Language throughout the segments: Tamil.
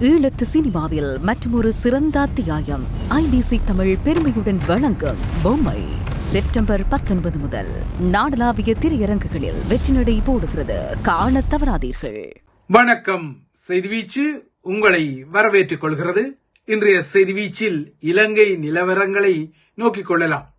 ஈழத்து சினிமாவில் மற்றொரு சிறந்த அத்தியாயம். ஐபிசி தமிழ் பெருமையுடன் வழங்கும் பொம்மை. செப்டம்பர் பத்தொன்பது முதல் நாடளாவிய திரையரங்குகளில் வெற்றி நடை போடுகிறது. காண தவறாதீர்கள். வணக்கம். செய்திவீச்சு உங்களை வரவேற்றுக் கொள்கிறது. இன்றைய செய்திவீச்சில் இலங்கை நிலவரங்களை நோக்கிக் கொள்ளலாம்.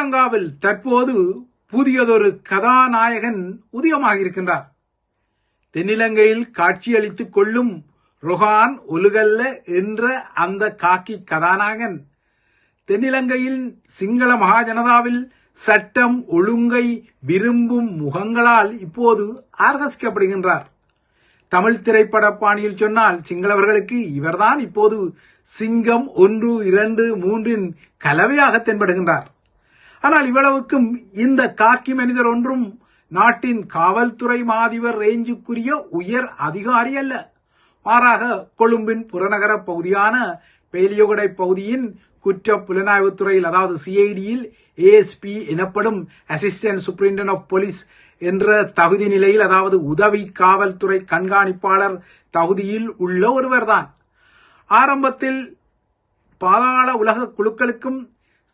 ஸ்ரீலங்காவில் தற்போது புதியதொரு கதாநாயகன் உதயமாகியிருக்கின்றார். தென்னிலங்கையில் காட்சியளித்துக் கொள்ளும் ரொஹான் ஒலுகல்ல என்ற அந்த காக்கி கதாநாயகன் தென்னிலங்கையில் சிங்கள மகாஜனதாவில் சட்டம் ஒழுங்கை விரும்பும் முகங்களால் இப்போது ஆர்கசிக்கப்படுகின்றார். தமிழ் திரைப்பட பாணியில் சொன்னால் சிங்களவர்களுக்கு இவர்தான் இப்போது சிங்கம் ஒன்று இரண்டு மூன்றின் கலவையாக தென்படுகின்றார். ஆனால் இவ்வளவுக்கும் இந்த காக்கி மனிதர் ஒன்றும் நாட்டின் காவல்துறை மாதிபர் ரேஞ்சுக்குரிய உயர் அதிகாரி அல்ல. மாறாக கொழும்பின் புறநகர பகுதியான பேலியகுடை பகுதியின் குற்ற புலனாய்வுத் துறையில் அதாவது சிஐடியில் ஏஎஸ்பி எனப்படும் அசிஸ்டன்ட் சூப்பரிண்டன் ஆஃப் போலீஸ் என்ற தகுதி நிலையில் அதாவது உதவி காவல்துறை கண்காணிப்பாளர் தகுதியில் உள்ள ஒருவர்தான். ஆரம்பத்தில் பாதாள உலக குழுக்களுக்கும்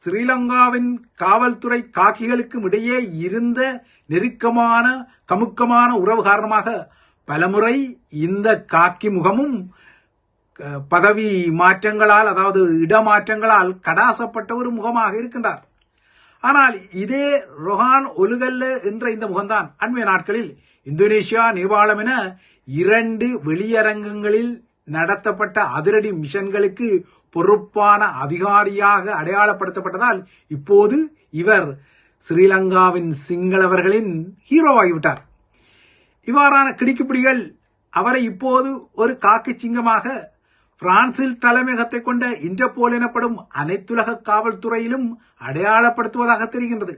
ஸ்ரீலங்காவின் காவல்துறை காக்கிகளுக்கும் இடையே இருந்த நெருக்கமான கமுக்கமான உறவு காரணமாக பலமுறை இந்த காக்கி முகமும் பதவி மாற்றங்களால் அதாவது இடமாற்றங்களால் கடாசப்பட்ட ஒரு முகமாக இருக்கின்றார். ஆனால் இதே ரொஹான் ஒலுகல்ல என்ற இந்த முகம்தான் அண்மைய நாட்களில் இந்தோனேஷியா நேபாளம் என இரண்டு வெளியரங்கங்களில் நடத்தப்பட்ட அதிரடி மிஷன்களுக்கு பொறுப்பான அதிகாரியாக அடையாளப்படுத்தப்பட்டதால் இப்போது இவர் ஸ்ரீலங்காவின் சிங்களவர்களின் ஹீரோவாகிவிட்டார் இவ்வாறான கிடுக்குப்பிடிகள் அவரை இப்போது ஒரு காக்கி சிங்கமாக பிரான்சில் தலைமையகத்தை கொண்ட இன்டர்போல் எனப்படும் அனைத்துலக காவல்துறையிலும் அடையாளப்படுத்துவதாக தெரிகின்றது.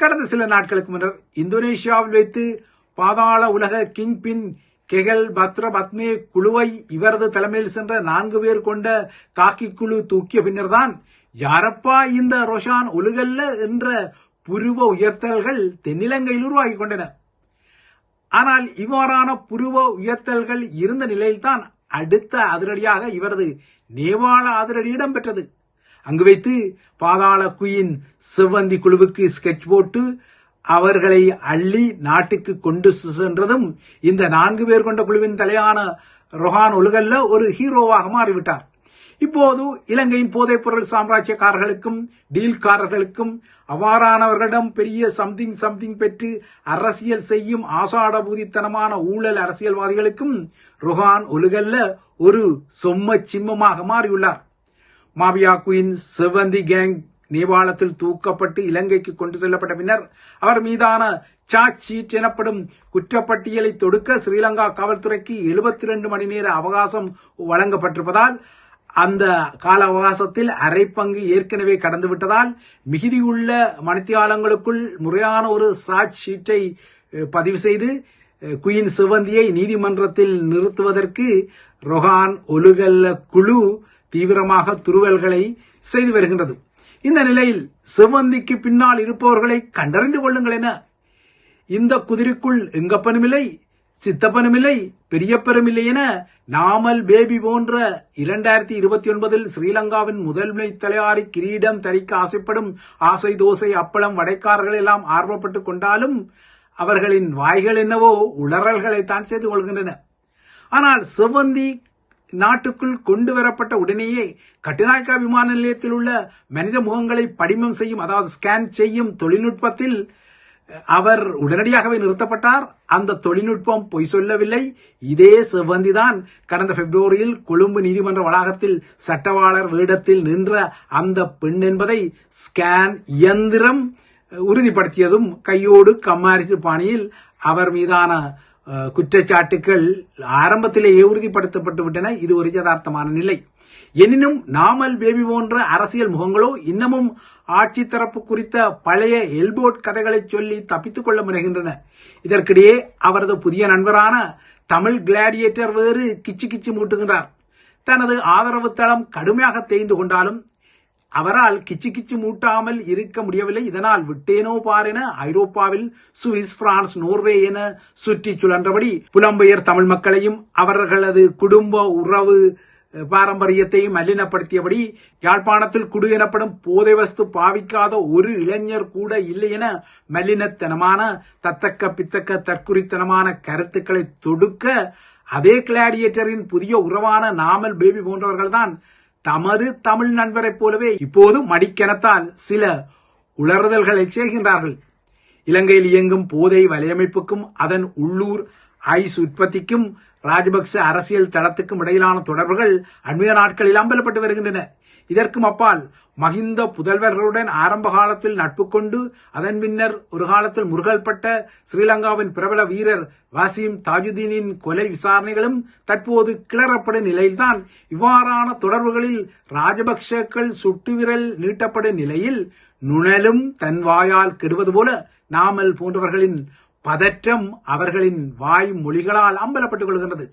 கடந்த சில நாட்களுக்கு முன்னர் இந்தோனேஷியாவில் வைத்து பாதாள உலக கிங் பின் கெகல் பத்ர பத்மே குழுவை இவரது தலைமையில் சென்ற நான்கு பேர் கொண்ட காக்கி குழு தூக்கிய பின்னர்தான் யாரப்பா இந்த ரொஷான் ஒழுகல்ல? என்ற புருவ உயர்த்தல்கள் தென்னிலங்கையில் உருவாகிக் கொண்டன. ஆனால் இவ்வாறான புருவ உயர்த்தல்கள் இருந்த நிலையில்தான் அடுத்த அதிரடியாக இவரது நேபாள அதிரடி இடம்பெற்றது. அங்கு வைத்து பாதாள குயின் செவ்வந்தி குழுவுக்கு ஸ்கெட்ச் போட்டு அவர்களை அள்ளி நாட்டுக்கு கொண்டு சென்றதும் இந்த நான்கு பேர் கொண்ட குழுவின் தலையான ரொஹான் ஒலுகல்ல ஒரு ஹீரோவாக மாறிவிட்டார். இப்போது இலங்கையின் போதைப் பொருள் சாம்ராஜ்யக்காரர்களுக்கும் டீல்காரர்களுக்கும் அவ்வாறானவர்களிடம் பெரிய சம்திங் சம்திங் பெற்று அரசியல் செய்யும் ஆசாடபூதித்தனமான ஊழல் அரசியல்வாதிகளுக்கும் ருஹான் ஒலுகல்ல ஒரு சொம்ம சிம்மமாக மாறியுள்ளார். மாபியா குயின் செவந்தி கேங் நேபாளத்தில் தூக்கப்பட்டு இலங்கைக்கு கொண்டு செல்லப்பட்ட பின்னர் அவர் மீதான சார்ஜ் ஷீட் எனப்படும் குற்றப்பட்டியலை தொடுக்க ஸ்ரீலங்கா காவல்துறைக்கு 72 மணி நேர அவகாசம் வழங்கப்பட்டிருப்பதால் அந்த கால அவகாசத்தில் அரை பங்கு ஏற்கனவே கடந்துவிட்டதால் மிகுதியுள்ள மணித்தியாலங்களுக்குள் முறையான ஒரு சார்ஜ் ஷீட்டை பதிவு செய்து குயின் சிவந்தியை நீதிமன்றத்தில் நிறுத்துவதற்கு ரொஹான் ஒலுகல்ல குழு தீவிரமாக துருவல்களை செய்து வருகின்றது. இந்த நிலையில் செவ்வந்திக்கு பின்னால் இருப்பவர்களை கண்டறிந்து கொள்ளுங்கள் என. இந்த குதிரைக்குள் எங்கப்பனுமில்லை சித்தப்பனுமில்லை பெரியப்பனுமில்லை என நாமல் பேபி போன்ற இரண்டாயிரத்தி இருபத்தி ஒன்பதில் ஸ்ரீலங்காவின் முதன்மை தலையாரி கிரீடம் தரிக்க ஆசைப்படும் ஆசை தோசை அப்பளம் வடைக்காரர்கள் எல்லாம் ஆர்வப்பட்டுக் கொண்டாலும் அவர்களின் வாய்கள் என்னவோ உளறல்களைத்தான் செய்து கொள்கின்றன. ஆனால் செவ்வந்தி நாட்டுக்குள் கொண்டு வரப்பட்ட உடனேயே கட்டுநாயக்கா விமான நிலையத்தில் உள்ள மனித முகங்களை படிமம் செய்யும் அதாவது ஸ்கேன் செய்யும் தொழில்நுட்பத்தில் அவர் உடனடியாகவே நிறுத்தப்பட்டார். அந்த தொழில்நுட்பம் பொய் சொல்லவில்லை. இதே செவ்வந்திதான் கடந்த பிப்ரவரியில் கொழும்பு நீதிமன்ற வளாகத்தில் சட்டவாளர் வேடத்தில் நின்ற அந்த பெண் என்பதை ஸ்கேன் இயந்திரம் உறுதிப்படுத்தியதும் கையோடு கம்மாரிசு பாணியில் அவர் மீதான குற்றச்சாட்டுகள் ஆரம்பத்திலேயே உறுதிப்படுத்தப்பட்டு விட்டன. இது ஒரு யதார்த்தமான நிலை. எனினும் நாமல் பேபி போன்ற அரசியல் முகங்களோ இன்னமும் ஆட்சி தரப்பு குறித்த பழைய எல்போட் கதைகளை சொல்லி தப்பித்துக் கொள்ள முனைகின்றன. இதற்கிடையே அவரது புதிய நண்பரான தமிழ் கிளாடியேட்டர் வேறு கிச்சு கிச்சு மூட்டுகின்றார். தனது ஆதரவு தளம் கடுமையாக தேய்ந்து கொண்டாலும் அவரால் கிச்சு கிச்சு மூட்டாமல் இருக்க முடியவில்லை. இதனால் விட்டேனோ பார் என ஐரோப்பாவில் சுவிஸ் பிரான்ஸ் நோர்வே என சுற்றி சுழன்றபடி புலம்பெயர் தமிழ் மக்களையும் அவர்களது குடும்ப உறவு பாரம்பரியத்தையும் மலினப்படுத்தியபடி யாழ்ப்பாணத்தில் குடு எனப்படும் போதை வஸ்து பாவிக்காத ஒரு இளைஞர் கூட இல்லை என மல்லினத்தனமான தத்தக்க பித்தக்க தற்குறித்தனமான கருத்துக்களை தொடுக்க அதே கிளாடியேட்டரின் புதிய உறவான நாமல் பேபி போன்றவர்கள்தான் தமது தமிழ் நண்பரைப் போலவே இப்போது மடிக்கணத்தால் சில உளறுதல்களை செய்கின்றார்கள். இலங்கையில் இயங்கும் போதை வலையமைப்புக்கும் அதன் உள்ளூர் ஐஸ் உற்பத்திக்கும் ராஜபக்ச அரசியல் தளத்துக்கும் இடையிலான தொடர்புகள் அண்மைய நாட்களில் அம்பலப்பட்டு வருகின்றன. இதற்கும் அப்பால் மஹிந்த புதல்வர்களுடன் ஆரம்ப காலத்தில் நட்பு கொண்டு அதன் பின்னர் ஒரு காலத்தில் முருகல்பட்ட ஸ்ரீலங்காவின் பிரபல வீரர் வாசிம் தாஜுதீனின் கொலை விசாரணைகளும் தற்போது கிளறப்படும் நிலையில்தான். இவ்வாறான தொடர்புகளில் ராஜபக்சேக்கள் சுட்டுவிரல் நீட்டப்படும் நிலையில் நுணலும் தன் வாயால் கெடுவது போல நாமல் போன்றவர்களின் பதற்றம் அவர்களின் வாய் மொழிகளால் அம்பலப்பட்டுக் கொள்கின்றது.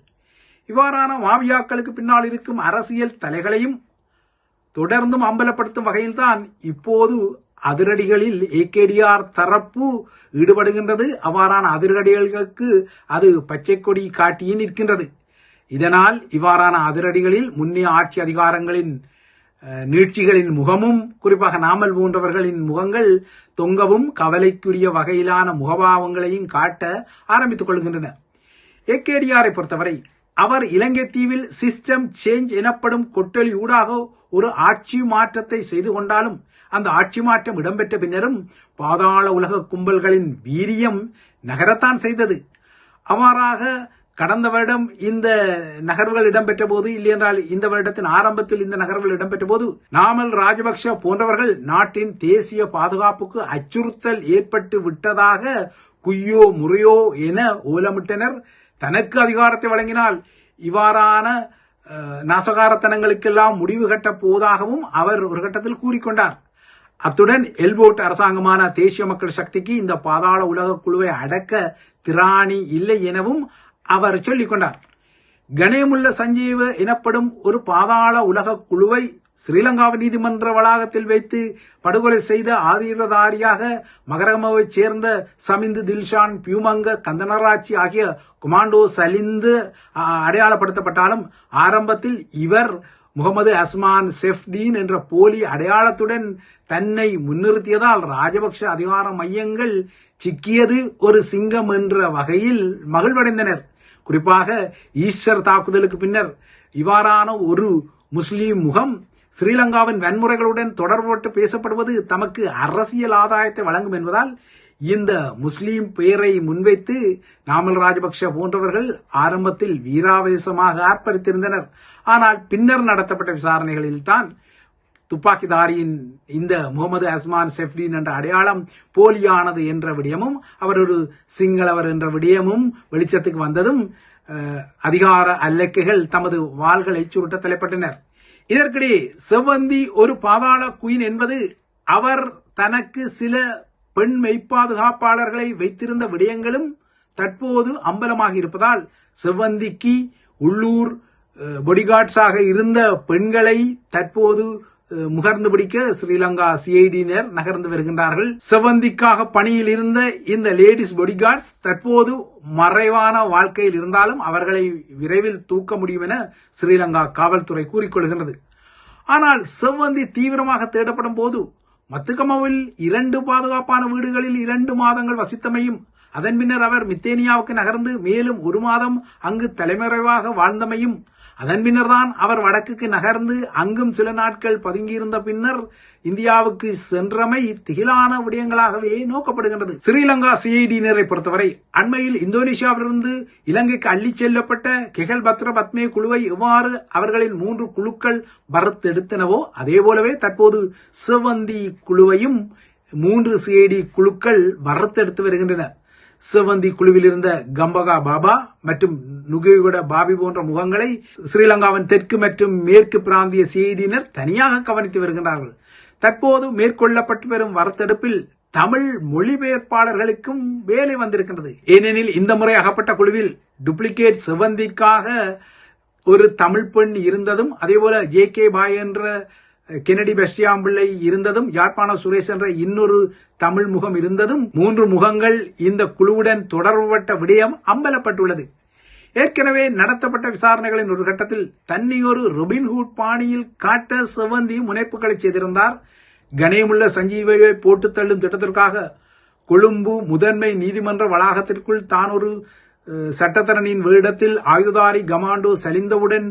இவ்வாறான மாவியாக்களுக்கு பின்னால் இருக்கும் அரசியல் தலைகளையும் தொடர்ந்தும் அம்பலப்படுத்தும் வகையில்தான் இப்போது அதிரடிகளில் ஏகேடிஆர் தரப்பு ஈடுபடுகின்றது. அவ்வாறான அதிரடிகளுக்கு அது பச்சை கொடி காட்டியே நிற்கின்றது. இதனால் இவ்வாறான அதிரடிகளில் முன்னே ஆட்சி அதிகாரங்களின் நீட்சிகளின் முகமும் குறிப்பாக நாமல் போன்றவர்களின் முகங்கள் தொங்கவும் கவலைக்குரிய வகையிலான முகபாவங்களையும் காட்ட ஆரம்பித்துக் கொள்கின்றன. ஏகேடிஆரை பொறுத்தவரை அவர் இலங்கை தீவில் சிஸ்டம் சேஞ்ச் எனப்படும் கொட்டலி ஊடாக ஒரு ஆட்சி மாற்றத்தை செய்து கொண்டாலும் அந்த ஆட்சி மாற்றம் இடம்பெற்ற பின்னரும் பாதாள உலக கும்பல்களின் வீரியம் நகரத்தான் செய்தது. அவ்வாறாக கடந்த வருடம் இந்த நகர்வுகள் இடம்பெற்ற போது இல்லையென்றால் இந்த வருடத்தின் ஆரம்பத்தில் இந்த நகர்வுகள் இடம்பெற்ற போது நாமல் ராஜபக்ஷ போன்றவர்கள் நாட்டின் தேசிய பாதுகாப்புக்கு அச்சுறுத்தல் ஏற்பட்டு விட்டதாக குய்யோ முறையோ என ஓலமிட்டனர். தனக்கு அதிகாரத்தை வழங்கினால் இவ்வாறான நாசகாரத்தனங்களுக்கெல்லாம் முடிவு கட்ட போவதாகவும் அவர் ஒரு கட்டத்தில் கூறிக்கொண்டார். அத்துடன் எல்போட் அரசாங்கமான தேசிய மக்கள் சக்திக்கு இந்த பாதாள உலக குழுவை அடக்க திராணி இல்லை எனவும் அவர் சொல்லிக்கொண்டார் கணேமுல்ல சஞ்சீவ எனப்படும் ஒரு பாதாள உலக குழுவை ஸ்ரீலங்காவின் நீதிமன்ற வளாகத்தில் வைத்து படுகொலை செய்த ஆதீரதாரியாக மகரமாவைச் சேர்ந்த சமிந்து தில்ஷான் பியூமங்க கந்தனராட்சி ஆகிய குமாண்டோ சலிந்து அடையாளப்படுத்தப்பட்டாலும் ஆரம்பத்தில் இவர் முகமது அஸ்மான் செஃப்டீன் என்ற போலி அடையாளத்துடன் தன்னை முன்னிறுத்தியதால் ராஜபக்ஷ அதிகார மையங்கள் சிக்கியது ஒரு சிங்கம் என்ற வகையில் மகிழ்வடைந்தனர். குறிப்பாக ஈஸ்டர் தாக்குதலுக்கு பின்னர் இவ்வாறான ஒரு முஸ்லீம் முகம் ஸ்ரீலங்காவின் வன்முறைகளுடன் தொடர்பட்டு பேசப்படுவது தமக்கு அரசியல் ஆதாயத்தை வழங்கும் என்பதால் இந்த முஸ்லீம் பெயரை முன்வைத்து நாமல் ராஜபக்ஷ போன்றவர்கள் ஆரம்பத்தில் வீராவேசமாக ஆர்ப்பரித்திருந்தனர். ஆனால் பின்னர் நடத்தப்பட்ட விசாரணைகளில் தான் துப்பாக்கிதாரியின் இந்த முகமது அஸ்மான் செஃப்டின் என்ற அடையாளம் போலியானது என்ற விடயமும் அவர் ஒரு சிங்களவர் என்ற விடயமும் வெளிச்சத்துக்கு வந்ததும் அதிகார அல்லக்கைகள் தமது வாள்களை சுருட்ட தலைப்பட்டனர். இதற்கிடையே செவ்வந்தி ஒரு பாதாள குயின் என்பது அவர் தனக்கு சில பெண் மெய்ப்பாதுகாப்பாளர்களை வைத்திருந்த விடயங்களும் தற்போது அம்பலமாக இருப்பதால் செவ்வந்திக்கு உள்ளூர் பொடிகார்ட்ஸாக இருந்த பெண்களை தற்போது முகர்ந்து பிடிக்க ஸ்ரீலங்கா சிஐடியினர் நகர்ந்து வருகின்றார்கள். செவ்வந்திக்காக பணியில் இருந்த இந்த லேடிஸ் பொடிகார்ட்ஸ் தற்போது மறைவான வாழ்க்கையில் இருந்தாலும் அவர்களை விரைவில் தூக்க முடியும் என ஸ்ரீலங்கா காவல்துறை கூறிக்கொள்கின்றது. ஆனால் செவ்வந்தி தீவிரமாக தேடப்படும் போது மத்துக்கமவில் இரண்டு பாதுகாப்பான வீடுகளில் இரண்டு மாதங்கள் வசித்தமையும் அதன் பின்னர் அவர் மித்தேனியாவுக்கு நகர்ந்து மேலும் ஒரு மாதம் அங்கு தலைமறைவாக வாழ்ந்தமையும் அதன் பின்னர்தான் அவர் வடக்குக்கு நகர்ந்து அங்கும் சில நாட்கள் பதுங்கியிருந்த பின்னர் இந்தியாவுக்கு சென்றமை திகிலான விடயங்களாகவே நோக்கப்படுகின்றது. ஸ்ரீலங்கா சிஐடியினரை பொறுத்தவரை அண்மையில் இந்தோனேஷியாவிலிருந்து இலங்கைக்கு அள்ளிச் செல்லப்பட்ட கெகல் பத்ர பத்மே குழுவை எவ்வாறு அவர்களின் மூன்று குழுக்கள் வறுத்தெடுத்தனவோ அதே போலவே தற்போது சிவந்தி குழுவையும் மூன்று சிஐடி குழுக்கள் வறுத்தெடுத்து வருகின்றன. சிவந்தி குழுவில் இருந்த கம்பகா பாபா மற்றும் நுகேகுட பாபி போன்ற முகங்களை ஸ்ரீலங்காவின் தெற்கு மற்றும் மேற்கு பிராந்திய செய்தியினர் தனியாக கவனித்து வருகின்றார்கள். தற்போது மேற்கொள்ளப்பட்டு வரும் வரத்தெடுப்பில் தமிழ் மொழிபெயர்ப்பாளர்களுக்கும் வேலை வந்திருக்கின்றது. ஏனெனில் இந்த முறை அகப்பட்ட குழுவில் டூப்ளிகேட் செவந்திக்காக ஒரு தமிழ் பெண் இருந்ததும் அதேபோல ஜே கே பாய் என்ற கென்னடி பெஸ்டியாம்பிள்ளை இருந்ததும் யாழ்ப்பாண சுரேஷ் என்ற இன்னொரு தமிழ் முகம் இருந்ததும் மூன்று முகங்கள் இந்த குழுவுடன் தொடர்புபட்ட விடயம் அம்பலப்பட்டுள்ளது. ஏற்கனவே நடத்தப்பட்ட விசாரணைகளின் ஒரு கட்டத்தில் தன்னியொரு ஒரு ரொபின்ஹூட் பாணியில் காட்ட செவந்தி முனைப்புகளை செய்திருந்தார். கணேமுள்ள சஞ்சீவையை போட்டு தள்ளும் திட்டத்திற்காக கொழும்பு முதன்மை நீதிமன்ற வளாகத்திற்குள் தான் ஒரு சட்டத்தரணியின் வேடத்தில் ஆயுததாரி கமாண்டோ சலிந்தவுடன்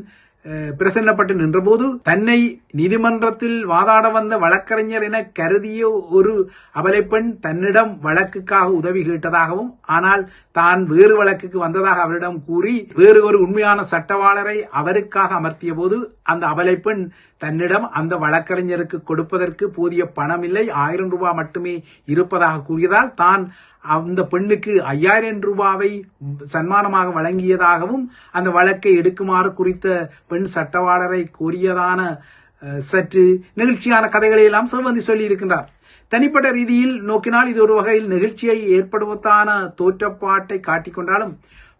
பிரசன்னப்பட்டு நின்றபோது தன்னை நீதிமன்றத்தில் வாதாட வந்த வழக்கறிஞர் என கருதிய ஒரு அபலைப்பெண் தன்னிடம் வழக்குக்காக உதவி கேட்டதாகவும் ஆனால் தான் வேறு வழக்குக்கு வந்ததாக அவரிடம் கூறி வேறு ஒரு உண்மையான சட்டவாளரை அவருக்காக அமர்த்திய போது அந்த அபலைப்பெண் தன்னிடம் அந்த வழக்கறிஞருக்கு கொடுப்பதற்கு போதிய பணம் இல்லை ஆயிரம் ரூபாய் மட்டுமே இருப்பதாக கூறியதால் தான் அந்த பெண்ணுக்கு ஐயாயிரம் ரூபாவை சன்மானமாக வழங்கியதாகவும் அந்த வழக்கை எடுக்குமாறு குறித்த பெண் சட்டவாளரை கோரியதான சற்று நெகிழ்ச்சியான கதைகளை எல்லாம் சிவந்தி சொல்லி இருக்கின்றார் தனிப்பட்ட ரீதியில் நோக்கினால் இது ஒரு வகையில் நெகிழ்ச்சியை ஏற்படுவதான தோற்றப்பாட்டை காட்டிக்கொண்டாலும்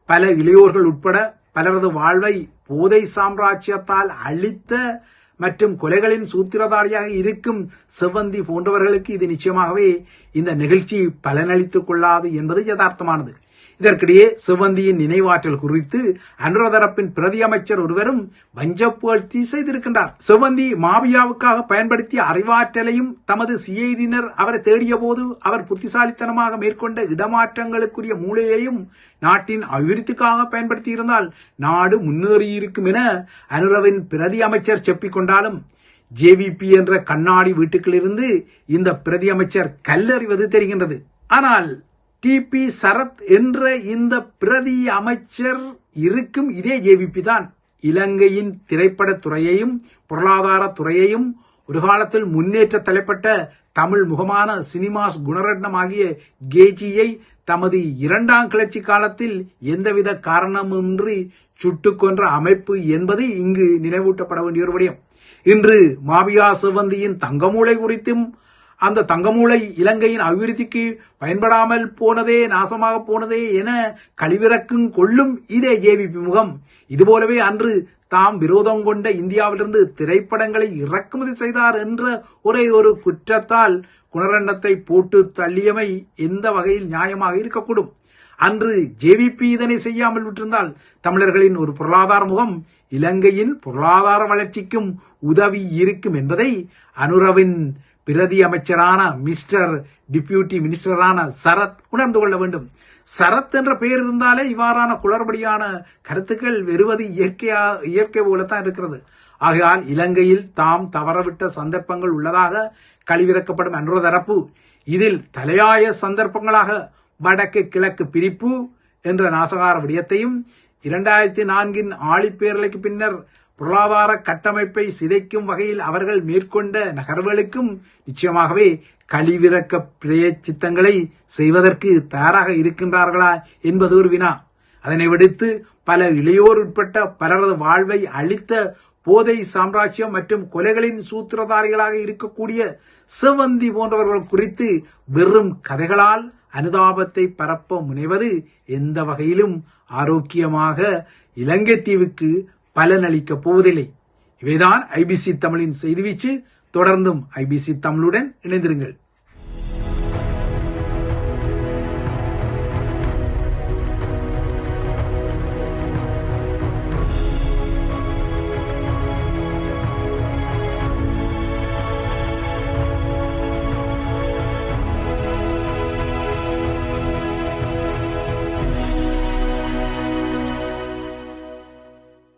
பல இளையோர்கள் உட்பட பலரது வாழ்வை போதை சாம்ராஜ்யத்தால் அழித்த மற்றும் கொலைகளின் சூத்திரதாரியாக இருக்கும் செவ்வந்தி போன்றவர்களுக்கு இது நிச்சயமாகவே இந்த நிகழ்ச்சி பலனளித்துக் கொள்ளாது என்பது யதார்த்தமானது. இதற்கிடையே சிவந்தியின் நினைவாற்றல் குறித்து அனுரதரப்பின் பிரதி அமைச்சர் ஒருவரும் வஞ்சப்புகழ்ச்சி செய்திருக்கின்றார் சிவந்தி மாவியாவுக்காக பயன்படுத்திய அறிவாற்றலையும் தமது சிஐடியினர் அவரை தேடிய போது அவர் புத்திசாலித்தனமாக மேற்கொண்ட இடமாற்றங்களுக்குரிய மூளையையும் நாட்டின் அபிவிருத்திக்காக பயன்படுத்தியிருந்தால் நாடு முன்னேறியிருக்கும் என அனுரவின் பிரதி அமைச்சர் செப்பிக்கொண்டாலும் ஜேவிபி என்ற கண்ணாடி வீட்டுக்களிலிருந்து இந்த பிரதி அமைச்சர் கல்லறிவது தெரிகின்றது. ஆனால் டிபி சரத் என்ற இந்த பிரதி அமைச்சர் இருக்கும் இதே ஜேவிபி தான். இலங்கையின் திரைப்பட துறையையும் பொருளாதார துறையையும் ஒரு காலத்தில் முன்னேற்ற தலைப்பட்ட தமிழ் முகமான சினிமாஸ் குணரட்னம் ஆகிய கேஜியை தமது இரண்டாம் கிளர்ச்சி காலத்தில் எந்தவித காரணமின்றி சுட்டு கொன்ற அமைப்பு என்பது இங்கு நினைவூட்டப்பட வேண்டிய ஒரு விடயம். இன்று மாபியா சிவந்தியின் தங்கமூளை குறித்தும் அந்த தங்கமூளை இலங்கையின் அபிவிருத்திக்கு பயன்படாமல் போனதே நாசமாக போனதே என கழிவிறக்கும் கொள்ளும் இதே ஜேவிபி முகம். இதுபோலவே அன்று தாம் விரோதம் கொண்ட இந்தியாவிலிருந்து திரைப்படங்களை இறக்குமதி செய்தார் என்ற ஒரே ஒரு குற்றத்தால் குணரண்டத்தை போட்டு தள்ளியமை எந்த வகையில் நியாயமாக இருக்கக்கூடும்? அன்று ஜேவிபி இதனை செய்யாமல் விட்டிருந்தால் தமிழர்களின் ஒரு பொருளாதார முகம் இலங்கையின் பொருளாதார வளர்ச்சிக்கும் உதவி இருக்கும் என்பதை அனுரவின் பிரதி அமைச்சரான மிஸ்டர் டிப்யூட்டி மினிஸ்டரான சரத் உணர்ந்து கொள்ள வேண்டும். சரத் என்ற பெயர் இருந்தாலே இவ்வாறான குளறுபடியான கருத்துக்கள் வெறுவது இயற்கையா இயற்கை போலத்தான் இருக்கிறது. ஆகையால் இலங்கையில் தாம் தவறவிட்ட சந்தர்ப்பங்கள் உள்ளதாக கழிவிறக்கப்படும் அன்ற தரப்பு இதில் தலையாய சந்தர்ப்பங்களாக வடக்கு கிழக்கு பிரிப்பு என்ற நாசகார விடயத்தையும் இரண்டாயிரத்தி நான்கின் ஆழிப்பேரலைக்கு பின்னர் பொருளாதார கட்டமைப்பை சிதைக்கும் வகையில் அவர்கள் மேற்கொண்ட நகர்வுகளுக்கும் நிச்சயமாகவே கழிவிறக்க பிரயச்சித்தங்களை செய்வதற்கு தயாராக இருக்கின்றார்களா என்பது ஒரு வினா. அதனை விடுத்து பல இளையோர் உட்பட்ட பலரது வாழ்வை அளித்த போதை சாம்ராஜ்யம் மற்றும் கொலைகளின் சூத்திரதாரிகளாக இருக்கக்கூடிய செவந்தி போன்றவர்கள் குறித்து வெறும் கதைகளால் அனுதாபத்தை பரப்ப முனைவது எந்த வகையிலும் ஆரோக்கியமாக இலங்கை தீவுக்கு பலனளிக்கப் போவதில்லை. இவைதான் ஐபிசி தமிழின் செய்தி வீச்சு. தொடர்ந்தும் ஐபிசி தமிழுடன் இணைந்திருங்கள்.